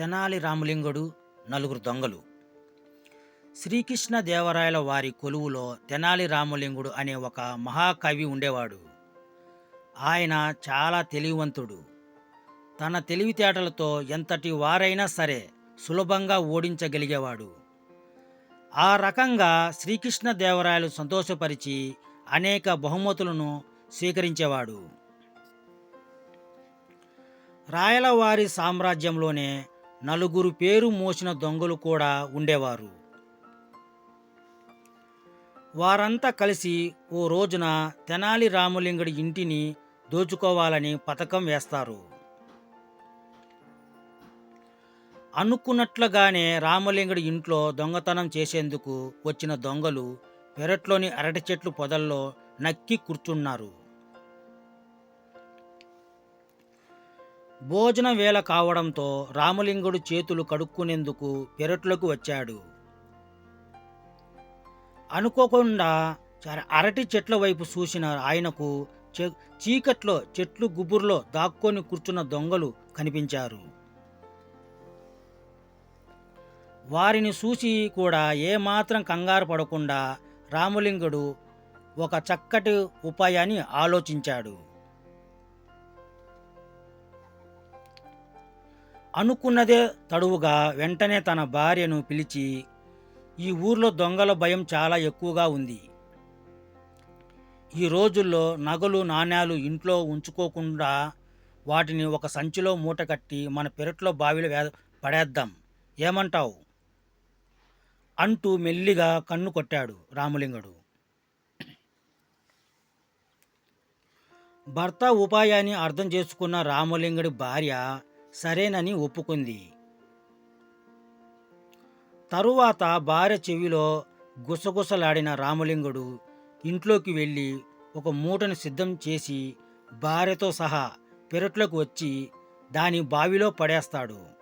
తెనాలి రామలింగుడు నలుగురు దొంగలు. శ్రీకృష్ణ దేవరాయల వారి కొలువులో తెనాలి రామలింగుడు అనే ఒక మహాకవి ఉండేవాడు. ఆయన చాలా తెలివివంతుడు. తన తెలివితేటలతో ఎంతటి వారైనా సరే సులభంగా ఓడించగలిగేవాడు. ఆ రకంగా శ్రీకృష్ణ దేవరాయలు సంతోషపరిచి అనేక బహుమతులను స్వీకరించేవాడు. రాయలవారి సామ్రాజ్యంలోనే నలుగురు పేరు మోసిన దొంగలు కూడా ఉండేవారు. వారంతా కలిసి ఓ రోజున తెనాలి రాములింగడి ఇంటిని దోచుకోవాలని పథకం వేస్తారు. అనుకున్నట్లుగానే రామలింగడి ఇంట్లో దొంగతనం చేసేందుకు వచ్చిన దొంగలు పెరట్లోని అరటి చెట్లు పొదల్లో నక్కి కూర్చున్నారు. భోజన వేళ కావడంతో రామలింగుడు చేతులు కడుక్కునేందుకు పెరట్లోకి వచ్చాడు. అనుకోకుండా అరటి చెట్ల వైపు చూసిన ఆయనకు చె- చీకట్లో చెట్లు గుబుర్లో దాక్కొని కూర్చున్న దొంగలు కనిపించారు. వారిని చూసి కూడా ఏమాత్రం కంగారు పడకుండా రామలింగుడు ఒక చక్కటి ఉపాయాన్ని ఆలోచించాడు. అనుకున్నదే తడువుగా వెంటనే తన భార్యను పిలిచి ఈ ఊర్లో దొంగల భయం చాలా ఎక్కువగా ఉంది. ఈ రోజుల్లో నగలు నాణ్యాలు ఇంట్లో ఉంచుకోకుండా వాటిని ఒక సంచిలో మూట కట్టి మన పెరట్లో బావిలో వే పడేద్దాం. ఏమంటావు? అంటూ మెల్లిగా కన్ను కొట్టాడు రామలింగుడు. భర్త ఉపాయాన్ని అర్థం చేసుకున్న రామలింగుడి భార్య సరేనని ఒప్పుకుంది. తరువాత భార్య చెవిలో గుసగుసలాడిన రామలింగుడు ఇంట్లోకి వెళ్ళి ఒక మూటను సిద్ధం చేసి భార్యతో సహా పెరట్లోకి వచ్చి దాని బావిలో పడేస్తాడు.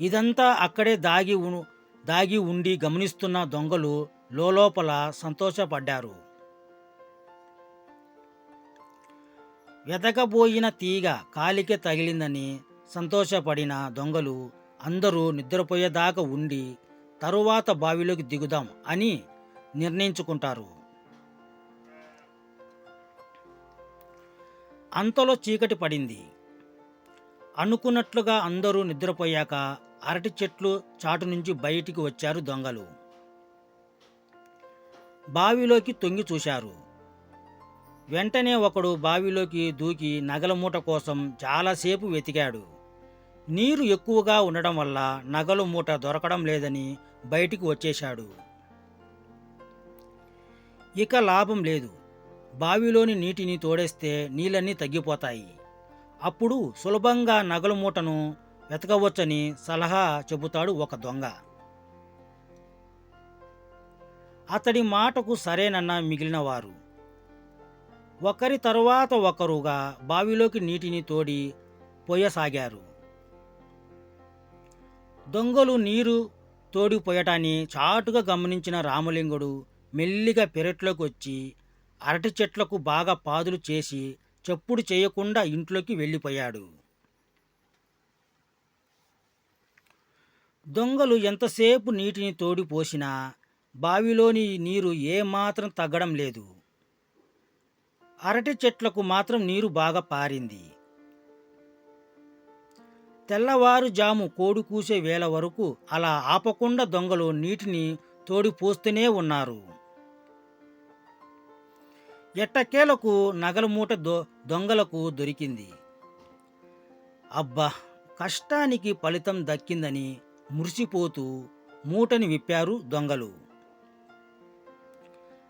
ఇదంతా అక్కడే దాగి దాగి ఉండి గమనిస్తున్న దొంగలు లోపల సంతోషపడ్డారు. వెతకబోయిన తీగ కాలికి తగిలిందని సంతోషపడిన దొంగలు అందరూ నిద్రపోయేదాకా ఉండి తరువాత బావిలోకి దిగుదాం అని నిర్ణయించుకుంటారు. అంతలో చీకటి పడింది. అనుకున్నట్లుగా అందరూ నిద్రపోయాక అరటి చెట్లు చాటు నుంచి బయటికి వచ్చారు దొంగలు. బావిలోకి తొంగి చూశారు. వెంటనే ఒకడు బావిలోకి దూకి నగల మూట కోసం చాలాసేపు వెతికాడు. నీరు ఎక్కువగా ఉండడం వల్ల నగలు మూట దొరకడం లేదని బయటికి వచ్చేశాడు. ఇక లాభం లేదు. బావిలోని నీటిని తోడేస్తే నీళ్ళన్నీ తగ్గిపోతాయి. అప్పుడు సులభంగా నగల మూటను వెతకవచ్చని సలహా చెబుతాడు ఒక దొంగ. అతడి మాటకు సరేనన్న మిగిలిన వారు ఒకరి తరువాత ఒకరుగా బావిలోకి నీటిని తోడి పోయసాగారు. దొంగలు నీరు తోడిపోయటాన్ని చాటుగా గమనించిన రామలింగుడు మెల్లిగా పెరట్లోకి వచ్చి అరటి చెట్లకు బాగా పాదులు చేసి చెప్పుడు చేయకుండా ఇంట్లోకి వెళ్ళిపోయాడు. దొంగలు ఎంతసేపు నీటిని తోడిపోసినా బావిలోని నీరు ఏమాత్రం తగ్గడం లేదు. అరటి చెట్లకు మాత్రం నీరు బాగా పారింది. తెల్లవారుజాము కోడి కూసే వేళ వరకు అలా ఆపకుండా దొంగలు నీటిని తోడిపోస్తూనే ఉన్నారు. ఎట్టకేలకు నగల మూట దొ దొంగలకు దొరికింది. అబ్బా! కష్టానికి ఫలితం దక్కిందని మురిసిపోతూ మూటని విప్పారు దొంగలు.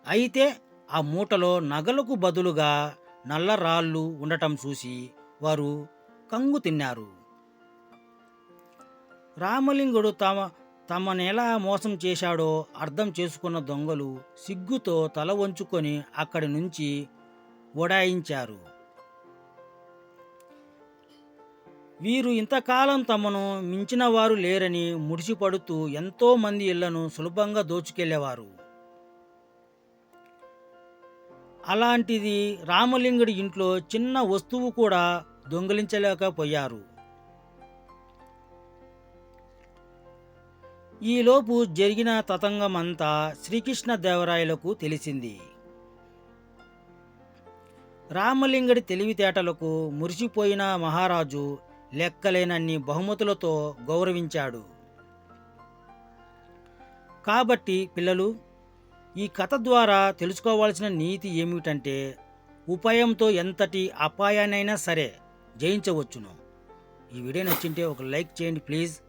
అయితే ఆ మూటలో నగలకు బదులుగా నల్ల రాళ్ళు ఉండటం చూసి వారు కంగు తిన్నారు. రామలింగుడు తమ తమనెలా మోసం చేశాడో అర్థం చేసుకున్న దొంగలు సిగ్గుతో తల వంచుకొని అక్కడి నుంచి ఓడాయించారు. వీరు ఇంతకాలం తమను మించిన వారు లేరని ముడిసిపడుతూ ఎంతోమంది ఇళ్ళను సులభంగా దోచుకెళ్ళేవారు. అలాంటిది రామలింగుడి ఇంట్లో చిన్న వస్తువు కూడా దొంగిలించలేకపోయారు. ఈలోపు జరిగిన తతంగమంతా శ్రీకృష్ణదేవరాయలకు తెలిసింది. రామలింగడి తెలివితేటలకు మురిసిపోయిన మహారాజు లెక్కలేనన్ని బహుమతులతో గౌరవించాడు. కాబట్టి పిల్లలు ఈ కథ ద్వారా తెలుసుకోవాల్సిన నీతి ఏమిటంటే ఉపాయంతో ఎంతటి అపాయానైనా సరే జయించవచ్చును. ఈ వీడియో నచ్చింటే ఒక లైక్ చేయండి ప్లీజ్.